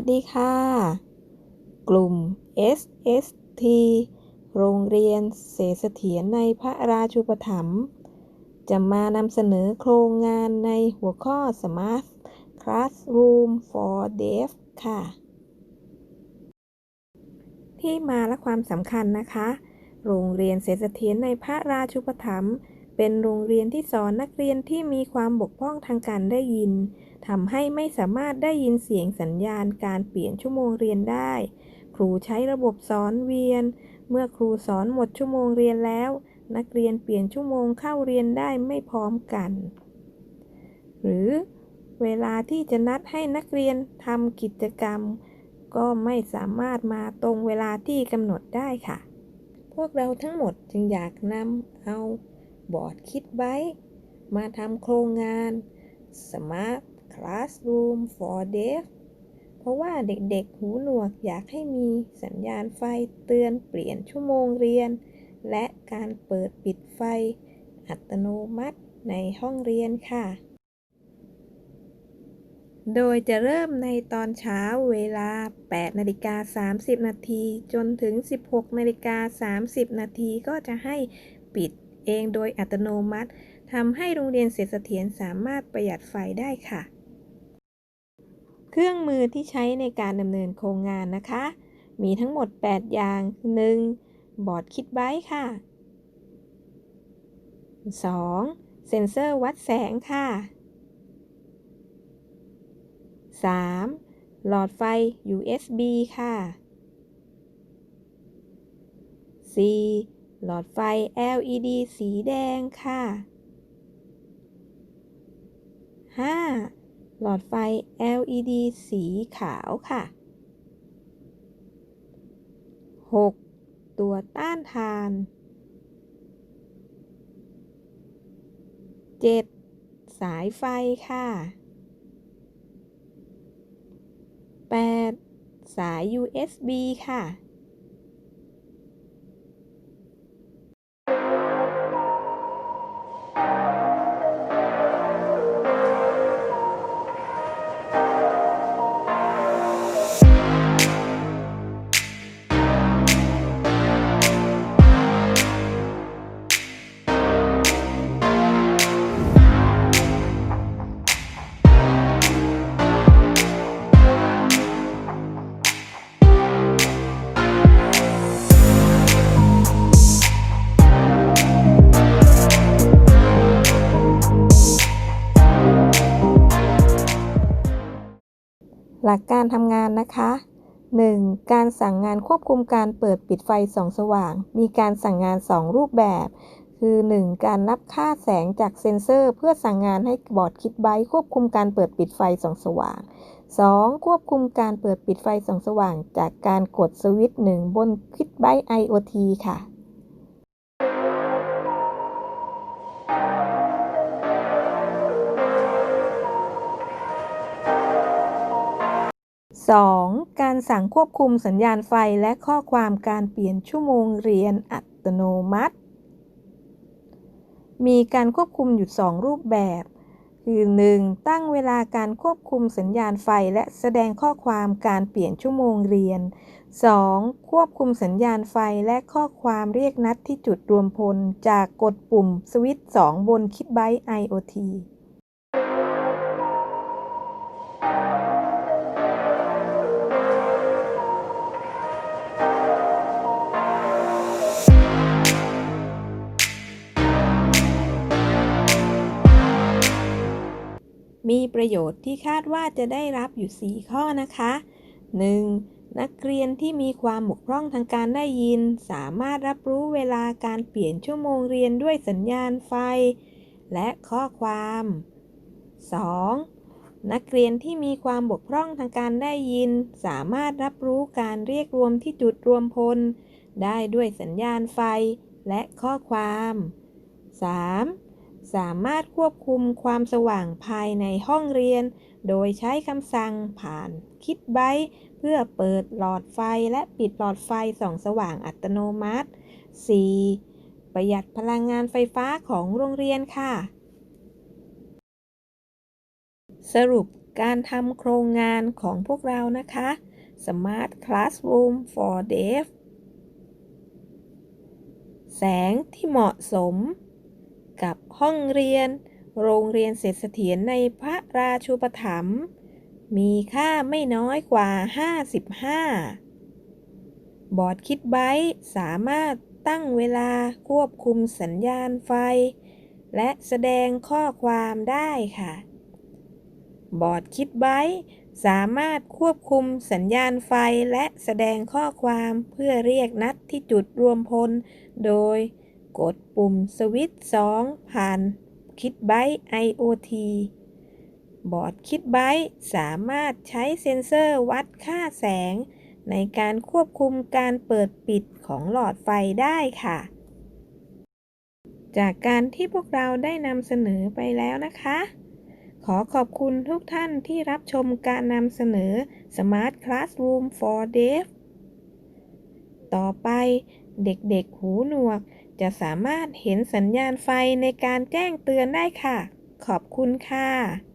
วัสดีค่ะ กลุ่ม SST โรงเรียนเสเถียรในพระราชูปถัมภ์จะมานำเสนอโครงงานในหัวข้อ Smart Classroom for Deaf ค่ะ ที่มาและความสำคัญนะคะ โรงเรียนเสเสถียรในพระราชูปถัมภ์เป็นโรงเรียนที่สอนนักเรียนที่มีความบกพร่องทางการได้ยิน ทำให้ไม่สามารถได้ยินเสียงสัญญาณการเปลี่ยนชั่วโมงเรียนได้ ครูใช้ระบบสอนเวียน เมื่อครูสอนหมดชั่วโมงเรียนแล้ว นักเรียนเปลี่ยนชั่วโมงเข้าเรียนได้ไม่พร้อมกัน หรือเวลาที่จะนัดให้นักเรียนทำกิจกรรม ก็ไม่สามารถมาตรงเวลาที่กำหนดได้ค่ะ พวกเราทั้งหมดจึงอยากนำเอาบอร์ดคิดไว้มาทำโครงงาน Smart Classroom for Deaf เพราะว่าเด็กๆ หูหนวกอยากให้มีสัญญาณไฟเตือนเปลี่ยนชั่วโมงเรียน และการเปิดปิดไฟ อัตโนมัติในห้องเรียนค่ะ โดยจะเริ่มในตอนเช้าเวลา 8นาฬิกา30 นาทีจนถึง 16นาฬิกา30 นาทีก็จะให้ปิดเองโดยอัตโนมัติทำให้โรงเรียนเสถียรสามารถประหยัดไฟได้ค่ะ เครื่องมือที่ใช้ในการดำเนินโครงงานนะคะ มีทั้งหมด 8 อย่าง 1. บอร์ดคิดไว้ค่ะ 2. เซ็นเซอร์วัดแสงค่ะ 3. หลอดไฟ USB ค่ะ 4. หลอดไฟ LED สีแดงค่ะ 5. หลอดไฟ LED สีขาวค่ะ 6. ตัวต้านทาน 7. สายไฟค่ะ 8. สาย USB ค่ะ หลักการทำงานนะคะ 1. การสั่งงานควบคุมการเปิดปิดไฟส่องสว่าง มีการสั่งงาน 2 รูปแบบ คือ 1. การนับค่าแสงจากเซ็นเซอร์ เพื่อสั่งงานให้บอร์ดคิดไบควบคุมการเปิดปิดไฟส่องสว่าง 2. ควบคุมการเปิดปิดไฟส่องสว่าง จากการกดสวิตช์1บนคิดไบ IoT ค่ะ 2. การสั่งควบคุมสัญญาณไฟและข้อความการเปลี่ยนชั่วโมงเรียนอัตโนมัติ มีการควบคุมอยู่ 2 รูปแบบ คือ 1. ตั้งเวลาการควบคุมสัญญาณไฟและแสดงข้อความการเปลี่ยนชั่วโมงเรียน 2. ควบคุมสัญญาณไฟและข้อความเรียกนัดที่จุดรวมพล จากกดปุ่มสวิตช์2บนคิดไบต์ IoT มีประโยชน์ที่คาดว่าจะได้รับอยู่ 4 ข้อนะคะ 1. นักเรียนที่มีความบกพร่องทางการได้ยิน สามารถรับรู้เวลาการเปลี่ยนชั่วโมงเรียนด้วยสัญญาณไฟ และข้อความ 2. นักเรียนที่มีความบกพร่องทางการได้ยิน สามารถรับรู้การเรียกรวมที่จุดรวมพล ได้ด้วยสัญญาณไฟ และข้อความ 3. สามารถควบคุมความสว่างภายในห้องเรียน โดยใช้คำสั่งผ่านคิดไบเพื่อเปิดหลอดไฟและปิดหลอดไฟส่องสว่างอัตโนมัติ 4. ประหยัดพลังงานไฟฟ้าของโรงเรียนค่ะ สรุปการทำโครงงานของพวกเรานะคะ Smart Classroom for Deaf แสงที่เหมาะสม กับห้องเรียน โรงเรียนเสร็จเสถียรในพระราชูปถัมภ์มีค่าไม่น้อยกว่า 55 บอร์ดคิดไบต์สามารถตั้งเวลาควบคุมสัญญาณไฟ และแสดงข้อความได้ค่ะ บอร์ดคิดไบต์สามารถควบคุมสัญญาณไฟและแสดงข้อความเพื่อเรียกนัดที่จุดรวมพล โดย กดปุ่มสวิตช์2ผ่านคิดไบต์ IoT บอร์ดคิดไบต์สามารถใช้เซ็นเซอร์วัดค่าแสง ในการควบคุมการเปิดปิดของหลอดไฟได้ค่ะ จากการที่พวกเราได้นำเสนอไปแล้วนะคะ ขอขอบคุณทุกท่านที่รับชมการนำเสนอ Smart Classroom for Deaf ต่อไปเด็กๆหูหนวก จะสามารถเห็นสัญญาณไฟในการแจ้งเตือนได้ค่ะ ขอบคุณค่ะ